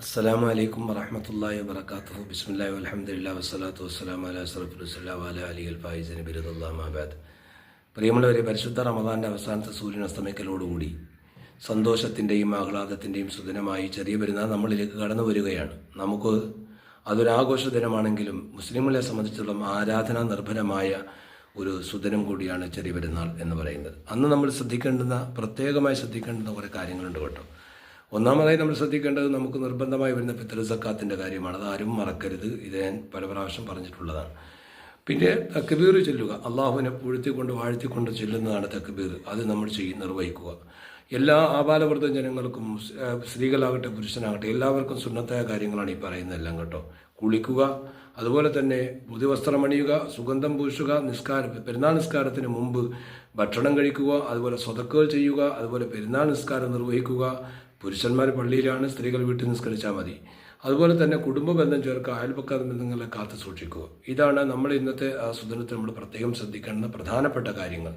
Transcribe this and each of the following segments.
അസ്സലാമു അലൈക്കും വറഹമത്തല്ലാഹി വബർക്കാത്തു ബിസ്മില്ലാഹി അലഹമുല്ലാ വസ്സലാത്തു വസ്സലാമു അലാ അഷ്റഫിൽ അല അലി അൽ ഫായിസിന് ബിരുദല്ലാഹി മാബാദ്. പ്രിയമുള്ളവരെ പരിശുദ്ധ റമദാന്റെ അവസാനത്തെ സൂര്യൻ അസ്തമിക്കലോടുകൂടി സന്തോഷത്തിന്റെയും ആഹ്ലാദത്തിന്റെയും സുദിനമായി ചെറിയ പെരുന്നാൾ നമ്മളിലേക്ക് കടന്നു വരികയാണ്. നമുക്ക് അതൊരാഘോഷ ദിനമാണെങ്കിലും മുസ്ലിങ്ങളെ സംബന്ധിച്ചിടത്തോളം ആരാധനാ നിർഭരമായ ഒരു സുദിനം കൂടിയാണ് ചെറിയ പെരുന്നാൾ എന്ന് പറയുന്നത്. അന്ന് നമ്മൾ ശ്രദ്ധിക്കേണ്ടുന്ന പ്രത്യേകമായി ശ്രദ്ധിക്കേണ്ടുന്ന കുറേ കാര്യങ്ങളുണ്ട് കേട്ടോ. ഒന്നാമതായി നമ്മൾ ശ്രദ്ധിക്കേണ്ടത് നമുക്ക് നിർബന്ധമായി വരുന്ന പിതൃസക്കാത്തിന്റെ കാര്യമാണ്. അത് ആരും മറക്കരുത്. ഇത് ഞാൻ പല പ്രാവശ്യം പറഞ്ഞിട്ടുള്ളതാണ്. പിന്നെ തക്ബീർ ചൊല്ലുക. അള്ളാഹുവിനെ പുഴുത്തിക്കൊണ്ട് വാഴ്ത്തിക്കൊണ്ട് ചെല്ലുന്നതാണ് തക്ബീർ. അത് നമ്മൾ ചെയ്യും നിർവഹിക്കുക. എല്ലാ ആപാലവൃദ്ധ ജനങ്ങൾക്കും സ്ത്രീകളാകട്ടെ പുരുഷനാകട്ടെ എല്ലാവർക്കും സുന്നത്തായ കാര്യങ്ങളാണ് ഈ പറയുന്നതെല്ലാം കേട്ടോ. കുളിക്കുക അതുപോലെ തന്നെ പുതുവസ്ത്രം അണിയുക സുഗന്ധം പൂശുക നിസ്കാര പെരുന്നാൾ നിസ്കാരത്തിന് മുമ്പ് ഭക്ഷണം കഴിക്കുക അതുപോലെ സ്വതക്കുകൾ ചെയ്യുക അതുപോലെ പെരുന്നാൾ നിസ്കാരം നിർവഹിക്കുക പുരുഷന്മാർ പള്ളിയിലാണ് സ്ത്രീകൾ വീട്ടിൽ നിസ്കരിച്ചാൽ മതി. അതുപോലെ തന്നെ കുടുംബ ബന്ധം ചേർക്കുക അയൽപക്ക ബന്ധങ്ങളെ കാത്തു സൂക്ഷിക്കുക. ഇതാണ് നമ്മൾ ഇന്നത്തെ സുദിനത്തിൽ നമ്മൾ പ്രത്യേകം ശ്രദ്ധിക്കേണ്ട പ്രധാനപ്പെട്ട കാര്യങ്ങൾ.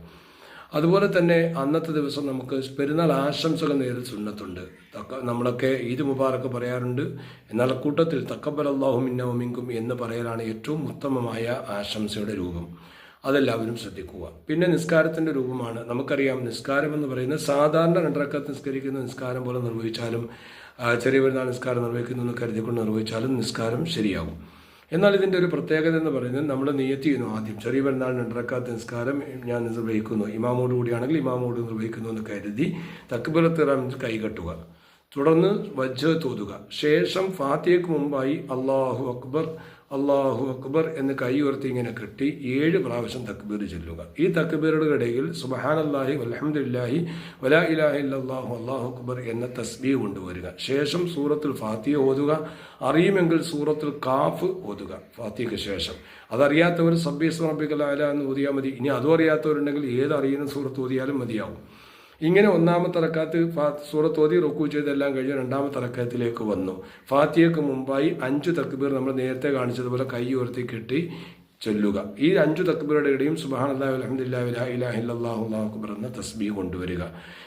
അതുപോലെ തന്നെ അന്നത്തെ ദിവസം നമുക്ക് പെരുന്നാൾ ആശംസകൾ നേരിൽ സുന്നത്തുണ്ട്. തക്ക നമ്മളൊക്കെ ഈദ് മുബാറക്ക് പറയാറുണ്ട്. എന്നാൽ കൂട്ടത്തിൽ തക്കബൽ അള്ളാഹു എന്ന് പറയലാണ് ഏറ്റവും ഉത്തമമായ ആശംസയുടെ രൂപം. അതെല്ലാവരും ശ്രദ്ധിക്കുക. പിന്നെ നിസ്കാരത്തിന്റെ രൂപമാണ്. നമുക്കറിയാം നിസ്കാരം എന്ന് പറയുന്നത് സാധാരണ രണ്ടരക്കത്ത് നിസ്കരിക്കുന്ന നിസ്കാരം പോലെ നിർവഹിച്ചാലും ചെറിയ പെരുന്നാൾ നിസ്കാരം നിർവഹിക്കുന്നു എന്ന് കരുതിക്കൊണ്ട് നിർവഹിച്ചാലും നിസ്കാരം ശരിയാകും. എന്നാൽ ഇതിന്റെ ഒരു പ്രത്യേകത എന്ന് പറയുന്നത് നമ്മൾ നിയത്തി ചെയ്യുന്നു ആദ്യം. ചെറിയ പെരുന്നാൾ രണ്ടരക്കാത്ത നിസ്കാരം ഞാൻ നിർവഹിക്കുന്നു. ഇമാമോട് കൂടിയാണെങ്കിൽ ഇമാമോട് നിർവഹിക്കുന്നു എന്ന് കരുതി തക്ബിറത്തിറാം കൈകെട്ടുക തുടർന്ന് വജ്ജ തോതുക. ശേഷം ഫാത്തിയക്ക് മുമ്പായി അള്ളാഹു അക്ബർ അള്ളാഹു അക്ബർ എന്ന് കൈ ഉയർത്തി ഇങ്ങനെ കെട്ടി ഏഴ് പ്രാവശ്യം തക്ബീർ ചെല്ലുക. ഈ തക്ബീറുടെ ഇടയിൽ സുബഹാൻ അല്ലാഹി അലഹമുല്ലാഹി വലാ ഇലാഹി ഇല്ലല്ലാഹു അള്ളാഹു അക്ബർ എന്ന തസ്ബീ കൊണ്ടുവരിക. ശേഷം സൂറത്തിൽ ഫാത്തിയ ഓതുക. അറിയുമെങ്കിൽ സൂറത്തിൽ കാഫ് ഓതുക ഫാത്തിയക്ക് ശേഷം. അതറിയാത്തവർ സബ്ബീസ് റബ്ബിക്കലാല എന്ന് ഓതിയാൽ മതി. ഇനി അതും അറിയാത്തവരുണ്ടെങ്കിൽ ഏത് അറിയുന്ന സൂറത്ത് ഓതിയാലും മതിയാവും. ഇങ്ങനെ ഒന്നാമത്തെ റക്കാത്ത് ഫാ- സൂറത്ത് ഓതി റുക്കു ചെയ്തെല്ലാം കഴിഞ്ഞ് രണ്ടാമത്തെ റക്കാത്തിലേക്ക് വന്നു. ഫാത്തിയക്ക് മുമ്പായി അഞ്ച് തക്ബീർ നമ്മൾ നേരത്തെ കാണിച്ചതുപോലെ കൈ ഉയർത്തി കെട്ടി ചൊല്ലുക. ഈ അഞ്ചു തക്ബീറുടെ ഇടയും സുബാനല്ലാഹു ഇലാഹ ഇല്ലല്ലാഹു അല്ലാഹു അക്ബർ എന്ന തസ്ബീ കൊണ്ടുവരിക.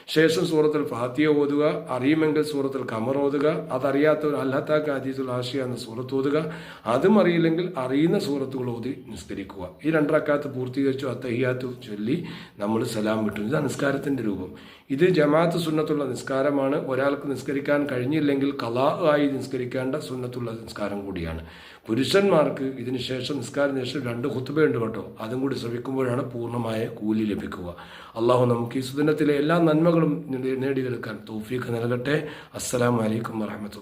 ശേഷം സൂറത്തിൽ ഫാത്തിയ ഓതുക അറിയുമെങ്കിൽ സൂറത്തിൽ കമർ ഓതുക അതറിയാത്തവർ അല്ലാത്താക്ക് അജീസുൽ ആഷിയ എന്ന സൂറത്ത് ഓതുക അതും അറിയില്ലെങ്കിൽ അറിയുന്ന സൂറത്തുകൾ ഓതി നിസ്കരിക്കുക. ഈ രണ്ടറക്കാത്ത് പൂർത്തീകരിച്ചു അത്തഹിയാത്ത് ചൊല്ലി നമ്മൾ സലാം വിട്ടു. ഇത് നിസ്കാരത്തിന്റെ രൂപം. ഇത് ജമാഅത്ത് സുന്നത്തുള്ള നിസ്കാരമാണ്. ഒരാൾക്ക് നിസ്കരിക്കാൻ കഴിഞ്ഞില്ലെങ്കിൽ കലാ ആയി നിസ്കരിക്കേണ്ട സുന്നത്തുള്ള നിസ്കാരം കൂടിയാണ്. പുരുഷന്മാർക്ക് ഇതിനുശേഷം നിസ്കാരത്തിന് ശേഷം രണ്ട് കുത്തുബയുണ്ട് കേട്ടോ. അതും കൂടി ശ്രമിക്കുമ്പോഴാണ് പൂർണമായ കൂലി ലഭിക്കുക. അള്ളാഹു നമുക്ക് ഈ സുദിനത്തിലെ എല്ലാ നന്മകളും നേടി- നേടിയെടുക്കാൻ തോഫീക്ക് നൽകട്ടെ. അസ്സലാമു അലൈക്കും വറഹമത്തുള്ള